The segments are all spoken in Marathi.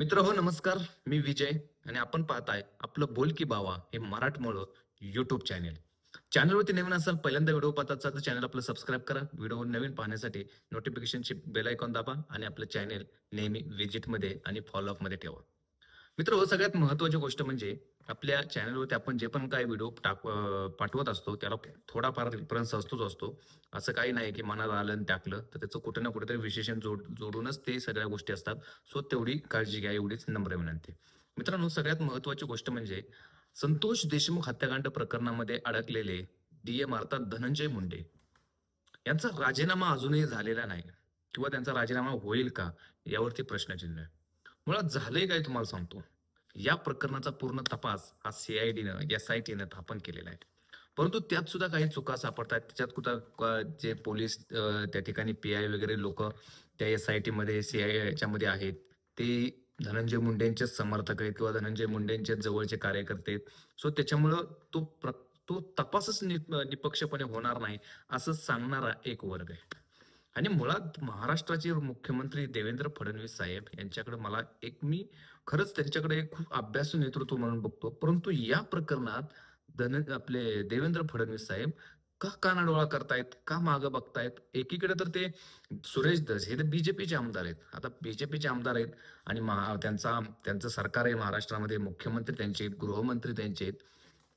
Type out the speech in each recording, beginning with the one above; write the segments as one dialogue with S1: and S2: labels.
S1: मित्र हो नमस्कार. मी विजय आणि आपण पाहताय आपलं बोल की बावा हे मराठमोळं युट्यूब चॅनेल चॅनलवरती नवीन असाल पहिल्यांदा व्हिडिओ पाहतात तर चॅनल आपलं सबस्क्राईब करा. व्हिडिओ नवीन पाहण्यासाठी नोटिफिकेशनची बेल आयकॉन दाबा आणि आपलं चॅनेल नेहमी विजिटमध्ये आणि फॉलोअपमध्ये मध्ये ठेवा. मित्र हो सगळ्यात महत्वाची गोष्ट म्हणजे आपल्या चॅनलवरती आपण जे पण काय व्हिडिओ टाक पाठवत असतो त्याला थोडाफार रेफरन्स असतोच असतो. असं काही नाही की मनात आलं आणि टाकलं तर त्याचं कुठे ना कुठेतरी विशेषण जोड जोडूनच ते सगळ्या गोष्टी असतात. सो तेवढी काळजी घ्या एवढीच नम्र विनंती. मित्रांनो सगळ्यात महत्वाची गोष्ट म्हणजे संतोष देशमुख हत्याकांड प्रकरणामध्ये अडकलेले डीएम अर्थात धनंजय मुंडे. यांचा राजीनामा अजूनही झालेला नाही. किंवा त्यांचा राजीनामा होईल का? यावरती प्रश्नचिन्ह. आहे मुळात झालंय काय तुम्हाला सांगतो? या प्रकरणाचा पूर्ण तपास हा सीआयडीनं एस आय टीनं स्थापन केलेला आहे. परंतु त्यात सुद्धा काही चुका सापडतात त्याच्यात कुठं जे पोलीस त्या ठिकाणी पी आय वगैरे लोक त्या एस आय टी मध्ये सीआय याच्यामध्ये आहेत. ते धनंजय मुंडेंचे समर्थक आहेत किंवा धनंजय मुंडेंचे जवळचे कार्यकर्ते आहेत. सो त्याच्यामुळं तो प्र तो तपासच निपक्षपणे होणार नाही असं सांगणारा एक वर्ग आहे. आणि मुळात महाराष्ट्राचे मुख्यमंत्री देवेंद्र फडणवीस साहेब यांच्याकडे मला एक मी खरंच त्यांच्याकडे खूप अभ्यासू नेतृत्व म्हणून बघतो. परंतु या प्रकरणात धन आपले देवेंद्र फडणवीस साहेब का कानाडोळा करतायत का मागं बघतायत? एकीकडे तर ते सुरेश धस हे तर बीजेपीचे आमदार आहेत. आता बीजेपीचे आमदार आहेत आणि महा त्यांचा त्यांचं सरकार आहे महाराष्ट्रामध्ये मुख्यमंत्री त्यांचे आहेत गृहमंत्री त्यांचे आहेत.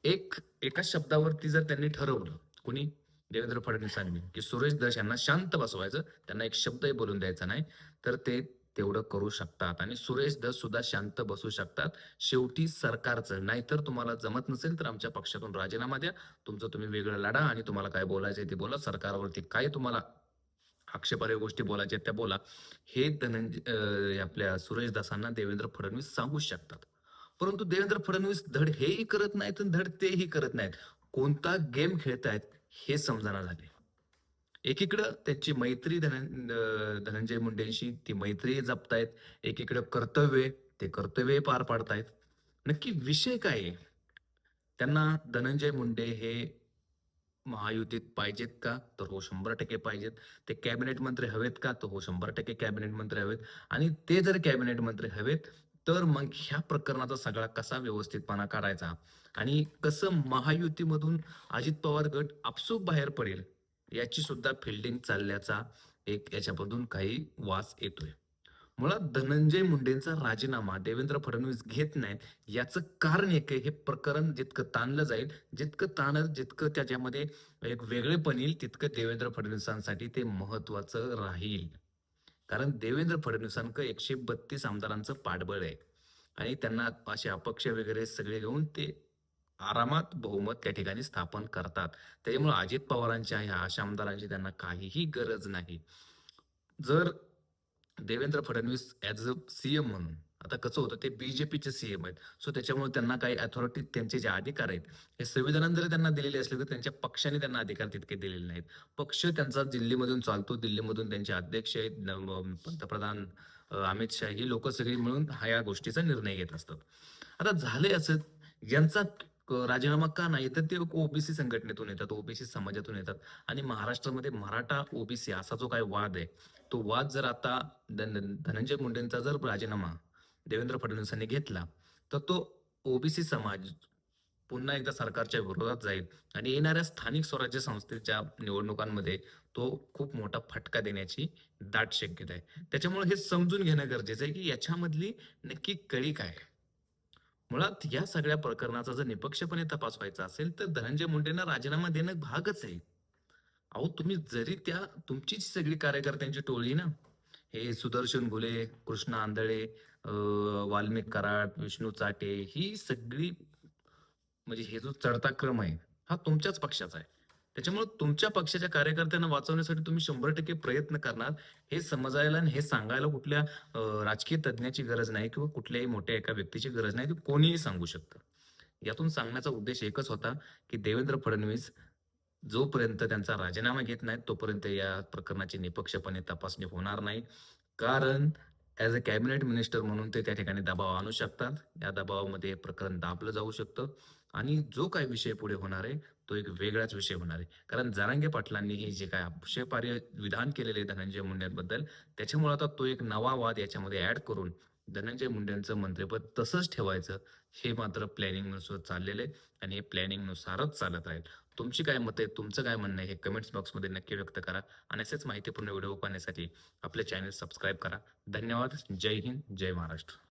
S1: एक एका शब्दावरती जर त्यांनी ठरवलं कुणी? देवेंद्र फडणवीसांनी. की सुरेश धस यांना शांत बसवायचं त्यांना एक शब्दही बोलून द्यायचा नाही. तर ते तेवढं करू शकतात. आणि सुरेश दस सुद्धा शांत बसू शकतात. शेवटी सरकारचं नाहीतर तुम्हाला जमत नसेल तर आमच्या पक्षातून राजीनामा द्या. तुमचं तुम्ही वेगळं लढा आणि तुम्हाला काय बोलायचं ते बोला. सरकारवरती काय तुम्हाला आक्षेपार्ह गोष्टी बोलायच्या आहेत त्या बोला. हे धनंजय आपल्या सुरेश दासांना देवेंद्र फडणवीस सांगू शकतात. परंतु देवेंद्र फडणवीस धड हेही करत नाहीत धड तेही करत नाहीत. कोणता गेम खेळतायत हे समजाना झाले. एकीकडं त्यांची मैत्री धन धनंजय मुंडेंशी ती मैत्री जपतायत एकीकडं कर्तव्य ते कर्तव्य पार पाडतायत. नक्की विषय काय आहे? त्यांना धनंजय मुंडे हे महायुतीत पाहिजेत का? तर हो शंभर टक्के पाहिजेत. ते कॅबिनेट मंत्री हवेत का? तर हो शंभर टक्के कॅबिनेट मंत्री हवेत. आणि ते जर कॅबिनेट मंत्री हवेत तर मग ह्या प्रकरणाचा सगळा कसा व्यवस्थितपणा काढायचा? आणि कसं महायुतीमधून अजित पवार गट आपसूक बाहेर पडेल? याची सुद्धा फिल्डिंग चालल्याचा एक याच्यामधून काही वास येतोय. मुळात धनंजय मुंडेंचा राजीनामा देवेंद्र फडणवीस घेत नाहीत याचं कारण एक आहे हे प्रकरण जितकं ताणलं जाईल जितकं ताण जितकं त्याच्यामध्ये एक वेगळेपण येईल तितकं देवेंद्र फडणवीसांसाठी ते महत्वाचं राहील. कारण देवेंद्र फडणवीसांक एकशे बत्तीस आमदारांचं पाठबळ आहे. आणि त्यांना असे अपक्ष वगैरे सगळे घेऊन ते आरामात बहुमत त्या ठिकाणी स्थापन करतात. त्याच्यामुळे अजित पवारांच्या ह्या अशा आमदारांची त्यांना काहीही गरज नाही. जर Devendra Fadnavis as a CM म्हणून आता कसं होतं ते बीजेपीचे सीएम आहेत. सो त्याच्यामुळे त्यांना काही अथॉरिटी त्यांचे जे अधिकार आहेत हे संविधानात जरी त्यांना दिलेले असले तर त्यांच्या पक्षाने त्यांना अधिकार तितके दिलेले नाहीत. पक्ष त्यांचा दिल्लीमधून चालतो दिल्लीमधून त्यांचे अध्यक्ष आहेत पंतप्रधान अमित शाह ही लोक सगळी मिळून हा या गोष्टीचा निर्णय घेत असतात. आता झाले असं यांचा राजीनामा का नाही तर ते ओबीसी संघटनेतून येतात ओबीसी समाजातून येतात. आणि महाराष्ट्रामध्ये मराठा ओबीसी असा जो काही वाद आहे तो वाद जर आता धन- धनंजय मुंडेंचा जर राजीनामा देवेंद्र फडणवीसांनी घेतला तर तो ओबीसी समाज पुन्हा एकदा सरकारच्या विरोधात जाईल. आणि येणाऱ्या स्थानिक स्वराज्य संस्थेच्या निवडणुकांमध्ये तो खूप मोठा फटका देण्याची दाट शक्यता आहे. त्याच्यामुळे हे समजून घेणं गरजेचं आहे की याच्यामधली नक्की कळी काय? आहे. मुळात या सगळ्या प्रकरणाचा जर निपक्षपणे तपास व्हायचा असेल तर धनंजय मुंडेंना राजीनामा देणं भागच आहे. अहो तुम्ही जरी त्या तुमची सगळी कार्यकर्त्यांची टोळी ना हे सुदर्शन घुले कृष्ण आंधळे वाल्मिक कराड विष्णू चाटे ही सगळी म्हणजे हे जो चढता क्रम आहे हा तुमच्याच पक्षाचा आहे. त्याच्यामुळे तुमच्या पक्षाच्या कार्यकर्त्यांना वाचवण्यासाठी तुम्ही शंभर टक्के प्रयत्न करणार. हे समजायला आणि हे सांगायला कुठल्या राजकीय तज्ज्ञाची गरज नाही किंवा कुठल्याही मोठ्या एका व्यक्तीची गरज नाही ती कोणीही सांगू शकतं. यातून सांगण्याचा उद्देश एकच होता की देवेंद्र फडणवीस जोपर्यंत त्यांचा राजीनामा घेत नाहीत तोपर्यंत या प्रकरणाची निपक्षपणे तपासणी होणार नाही. कारण ऍज अ कॅबिनेट मिनिस्टर म्हणून ते त्या ठिकाणी दबाव आणू शकतात. या दबावामध्ये प्रकरण दाबलं जाऊ शकतं. आणि जो काही विषय पुढे होणार आहे तो एक वेगळाच विषय होणार आहे. कारण जरांगे पाटलांनी हे जे काय आक्षेपार्य विधान केलेले धनंजय मुंडेंबद्दल त्याच्यामुळे आता तो एक नवा वाद याच्यामध्ये ऍड करून धनंजय मुंडेंचं मंत्रिपद तसंच ठेवायचं हे मात्र प्लॅनिंगनुसार चाललेलं आहे. आणि हे प्लॅनिंगनुसारच चालत राहील. तुमची काय मत आहे तुमचं काय म्हणणं आहे? हे कमेंट्स बॉक्समध्ये नक्की व्यक्त करा आणि असेच माहितीपूर्ण व्हिडिओ पाहण्यासाठी आपले चॅनल सबस्क्राईब करा. धन्यवाद. जय हिंद. जय महाराष्ट्र.